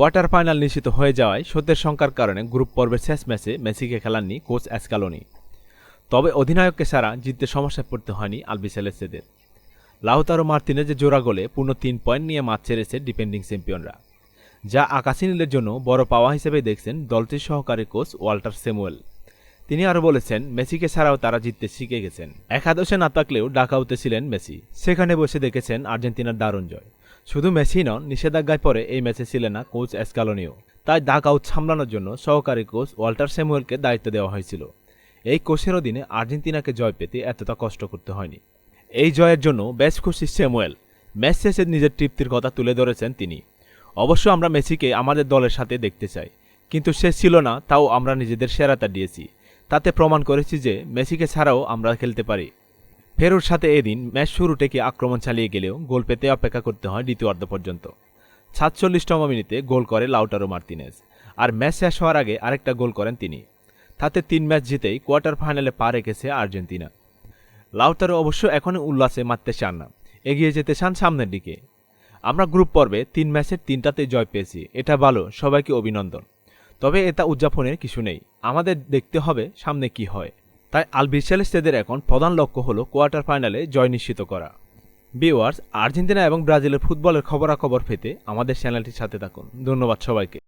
Quarter final নিশ্চিত হয়ে যাওয়ায় সত্যের সংখ্যার কারণে গ্রুপ পর্বের শেষ ম্যাচে মেসিকে খেলাননি কোচ অ্যাসকালোনি। তবে অধিনায়ককে ছাড়া জিততে সমস্যায় পড়তে হয়নি আলবিসেলেসেদের লাউতারো মার্তিনেজের জোড়া গোলে পূর্ণ তিন পয়েন্ট নিয়ে মাঠ ছেড়েছে ডিফেন্ডিং চ্যাম্পিয়নরা। যা আকাশি নীলের জন্য বড় পাওয়া হিসেবে দেখছেন দলটির সহকারী কোচ ওয়াল্টার স্যামুয়েল। তিনি আরও বলেছেন, মেসিকে ছাড়াও তারা জিততে শিখে গেছেন। একাদশে না থাকলেও ডাকাউতে ছিলেন মেসি। সেখানে বসে দেখেছেন আর্জেন্টিনার দারুণ জয়। শুধু মেসি নন, নিষেধাজ্ঞায় পরে এই ম্যাচে ছিলেন না কোচ এসকালোনিও। তাই ডাক আউট সামলানোর জন্য সহকারী কোচ ওয়াল্টার স্যামুয়েলকে দায়িত্ব দেওয়া হয়েছিল। এই কোচের অধীনে আর্জেন্টিনাকে জয় পেতে এতটা কষ্ট করতে হয়নি। এই জয়ের জন্য বেশ খুশি স্যামুয়েল। ম্যাচ শেষে নিজের তৃপ্তির কথা তুলে ধরেছেন তিনি। অবশ্য আমরা মেসিকে আমাদের দলের সাথে দেখতে চাই। কিন্তু সে ছিল না, তাও আমরা নিজেদের সেরাটা দিয়েছি। তাতে প্রমাণ করেছি যে মেসিকে ছাড়াও আমরা খেলতে পারি। ফেরুর সাথে এদিন ম্যাচ শুরু থেকে আক্রমণ চালিয়ে গেলেও গোল পেতে অপেক্ষা করতে হয় দ্বিতীয় অর্ধ পর্যন্ত। সাতচল্লিশতম মিনিটে গোল করে লাউটারো মার্তিনেজ, আর ম্যাচ শেষ হওয়ার আগে আরেকটা গোল করেন তিনি। তাতে তিন ম্যাচ জিতেই কোয়ার্টার ফাইনালে পা রেখেছে আর্জেন্টিনা। লাউটারো অবশ্য এখনও উল্লাসে মারতে চান না, এগিয়ে যেতে চান সামনের দিকে। আমরা গ্রুপ পর্বে তিন ম্যাচের তিনটাতে জয় পেয়েছি, এটা ভালো, সবাইকে অভিনন্দন। তবে এটা উদযাপনের কিছু নেই, আমাদের দেখতে হবে সামনে কি হয়। তাই আল আলবিসেলেস্তেদের এখন প্রধান লক্ষ্য হলো কোয়ার্টার ফাইনালে জয় নিশ্চিত করা। বিওয়ার্স আর্জেন্টিনা এবং ব্রাজিলের ফুটবলের খবরাখবর পেতে আমাদের চ্যানেলটির সাথে থাকুন। ধন্যবাদ সবাইকে।